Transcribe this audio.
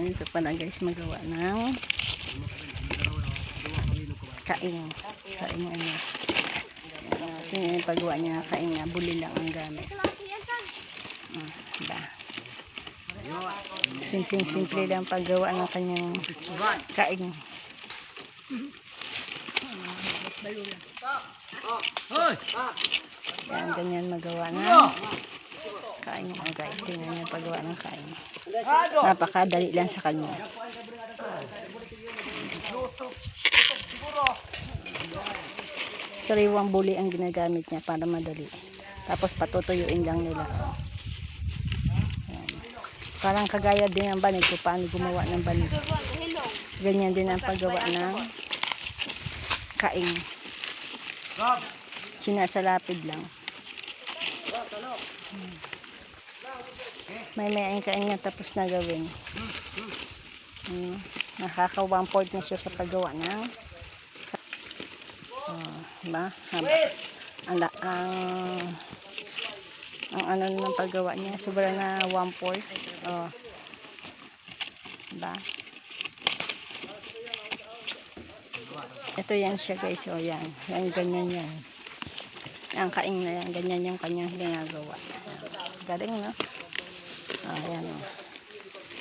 Ito pala guys magawa ng kaing. Kaing ano. Ito yung paggawa niya kaing na buli lang ang gamit. Ah, diba? Simpleng-simple lang paggawa ng kanyang kaing. Yan, ganyan magawa ng kain. Okay, tingnan niyo paggawa ng kain. Napakadali lang sa kanya. Sariwang buli ang ginagamit niya para madali. Tapos patutuyuin lang nila. Yan. Parang kagaya din ng banig kung paano gumawa ng banig. Ganyan din ang paggawa ng kaing. Sinasalapid lang. Hmm. May may ang kain nga tapos na gawin. Hmm. Nakaka one point na siya sa paggawa ng oh, ba? Haba. Ang, ang ang ano ng paggawa niya sobra na one fourth. Oh. Ba? Ito yan siya guys. O yan. Yan ganyan yan. Ang kaing na yan. Ganyan yung kanyang ginagawa. Galing no? Ah, yan o.